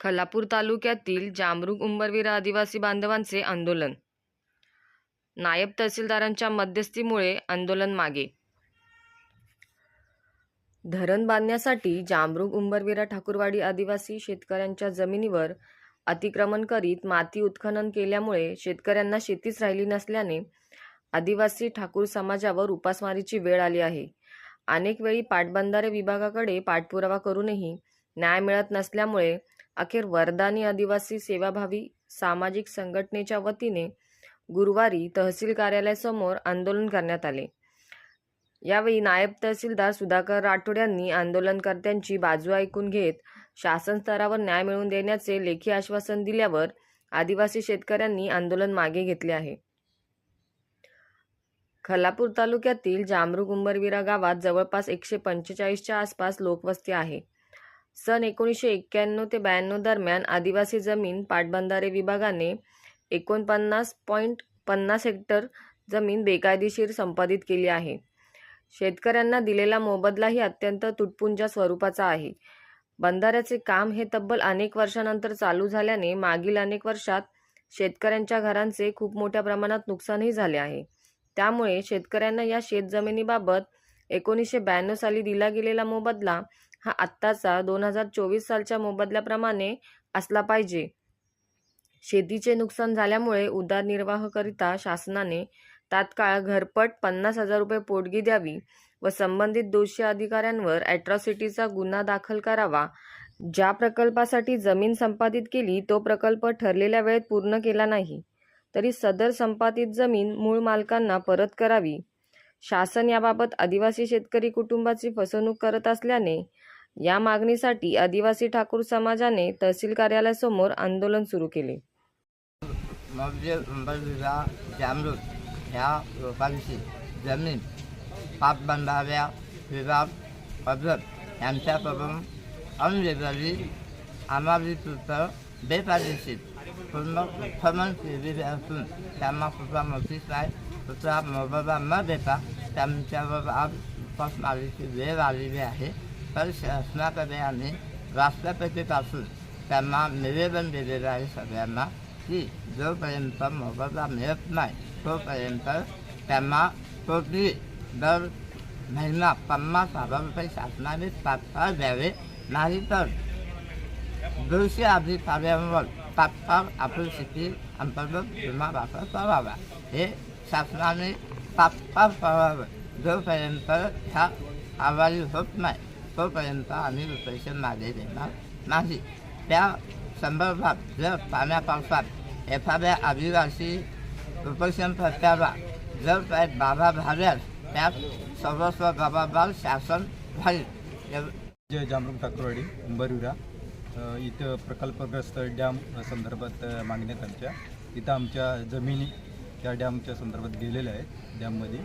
खलापूर तालुक्यातील जामरुग उंबरविरा आदिवासी बांधवांचे आंदोलन. नायब तहसीलदारांच्या मध्यस्थीमुळे आंदोलन मागे. धरण बांधण्यासाठी जामरुग उंबरविरा ठाकूरवाडी आदिवासी शेतकऱ्यांच्या जमिनीवर अतिक्रमण करीत माती उत्खनन केल्यामुळे शेतकऱ्यांना शेतीच राहिली नसल्याने आदिवासी ठाकूर समाजावर उपासमारीची वेळ आली आहे. अनेक वेळी पाटबंधारे विभागाकडे पाठपुरावा करूनही न्याय मिळत नसल्यामुळे अखेर वरदानी आदिवासी सेवाभावी सामाजिक संघटनेच्या वतीने गुरुवारी तहसील कार्यालयासमोर आंदोलन करण्यात आले. यावेळी नायब तहसीलदार सुधाकर राठोड यांनी आंदोलनकर्त्यांची बाजू ऐकून घेत शासन स्तरावर न्याय मिळवून देण्याचे लेखी आश्वासन दिल्यावर आदिवासी शेतकऱ्यांनी आंदोलन मागे घेतले आहे. खलापूर तालुक्यातील जामरुग उंबरविरा गावात जवळपास एकशे पंचेचाळीसच्या आसपास लोकवस्ती आहे. सन एकोणीसशे एक्क्याण्णव ते ब्याण्णव दरम्यान आदिवासी जमीन पाटबंधारे विभागाने एकोणपन्नास पॉईंट पन्नास हेक्टर जमीन बेकायदेशीर संपादित केली आहे. शेतकऱ्यांना दिलेला मोबदलाही अत्यंत तुटपुंजा स्वरूपाचा आहे. बंधाऱ्याचे काम हे तब्बल अनेक वर्षानंतर चालू झाल्याने मागील अनेक वर्षात शेतकऱ्यांच्या घरांचे खूप मोठ्या प्रमाणात नुकसानही झाले आहे. त्यामुळे शेतकऱ्यांना या शेतजमिनीबाबत एकोणीसशे ब्याण्णव साली दिला गेलेला मोबदला हा आत्ताचा दोन हजार चोवीस सालच्या मोबदल्याप्रमाणे असला पाहिजे. शेतीचे नुकसान झाल्यामुळे उदारनिर्वाहाकरिता शासनाने तात्काळ घरपट पन्नास हजार रुपये पोटगी द्यावी व संबंधित दोषी अधिकाऱ्यांवर ॲट्रॉसिटीचा गुन्हा दाखल करावा. ज्या प्रकल्पासाठी जमीन संपादित केली तो प्रकल्प ठरलेल्या वेळेत पूर्ण केला नाही. तरी सदर संपादित जमीन मूळ मालकांना परत करावी. शासन याबाबत आदिवासी शेतकरी कुटुंबाची फसवणूक करत असल्याने या मागणीसाठी आदिवासी ठाकूर समाजाने तहसील कार्यालयासमोर आंदोलन सुरू केले. मौजे अंबरविरा जामरूत ह्या लोकांची जमीन पाटबंधाऱ्या विभाग पद्धत यांच्याकडून अनलिगली अनाधिकृत बेकायदेशीर पूर्ण उत्खनन केलेले असून त्यांना सुद्धा नोटीस आहे सुद्धा मोबदला न देता त्यांच्यावर आज उपासमारीची वेळ आलेली आहे तर शासनाकडे आम्ही राष्ट्रपतीपासून त्यांना निवेदन दिलेलं आहे सगळ्यांना की जोपर्यंत मोबदला मिळत नाही तोपर्यंत त्यांना टोटली दर महिना पन्नास हजार रुपये शासनाने तात्काळ द्यावे नाही नाहीतर दोषी अधिकाऱ्यांवर तात्काळ आपली शेती अंतर्गत विमा दाखल करावा हे शासनाने तात्काळ करावं जोपर्यंत ह्या कारवाई होत नाही तोपर्यंत आम्ही रुपरेशन मागे देणार नाही त्या संदर्भात जर पाण्या पावसात एखाद्या आदिवासी रुपरेशन प्रत्याला जर काही बाधा झाल्यास त्यात सर्वस्व जबाबदार शासन राहील एव- जय जामरुग ठाकरवाडी उंबरविरा इथं प्रकल्पग्रस्त डॅम संदर्भात अ, मागण्यात आमच्या इथं आमच्या जमिनी त्या डॅमच्या संदर्भात गेलेल्या आहेत डॅममध्ये.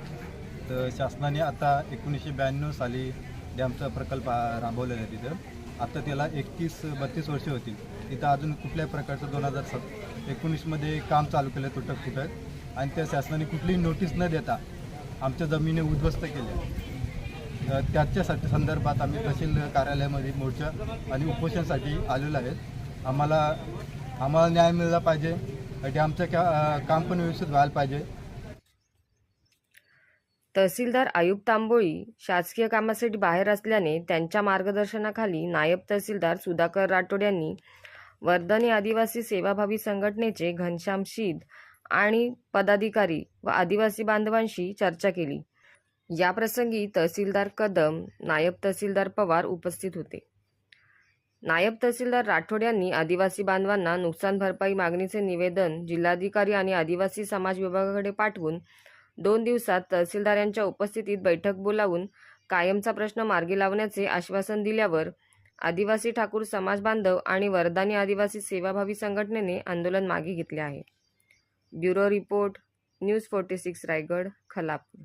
तर शासनाने आता एकोणीसशे ब्याण्णव साली डॅमचा प्रकल्प आ- राबवलेला आहे तिथं. आता त्याला एकतीस बत्तीस वर्षे होतील. तिथं अजून कुठल्याही प्रकारचं दोन हजार सत एकोणीसमध्ये काम चालू केलं तुटक फुटक आणि त्या शासनाने कुठलीही नोटीस न देता आमच्या जमिनी उद्ध्वस्त केल्या. त्याच्या त्याच्यासाठी संदर्भात आम्ही तहसील कार्यालयामध्ये मोर्चा आणि उपोषणासाठी आलेलो आहेत. आम्हाला आम्हाला न्याय मिळाला पाहिजे. आमचं का काम पण व्यवस्थित व्हायला पाहिजे. तहसीलदार आयुब तांबोळी शासकीय कामासाठी बाहेर असल्याने त्यांच्या मार्गदर्शनाखाली नायब तहसीलदार सुधाकर राठोड यांनी वर्धनी आदिवासी सेवाभावी संघटनेचे घनश्याम शीद आणि पदाधिकारी व आदिवासी बांधवांशी चर्चा केली. याप्रसंगी तहसीलदार कदम नायब तहसीलदार पवार उपस्थित होते. नायब तहसीलदार राठोड यांनी आदिवासी बांधवांना नुकसान भरपाई मागणीचे निवेदन जिल्हाधिकारी आणि आदिवासी समाज विभागाकडे पाठवून दोन दिवसात तहसीलदार यांच्या उपस्थितीत बैठक बोलावून कायमचा प्रश्न मार्गी लावण्याचे आश्वासन दिल्यावर आदिवासी ठाकूर समाज बांधव आणि वरदानी आदिवासी सेवाभावी संघटनेने आंदोलन मागे घेतले आहे. Bureau report news forty six Raigad Khalapur.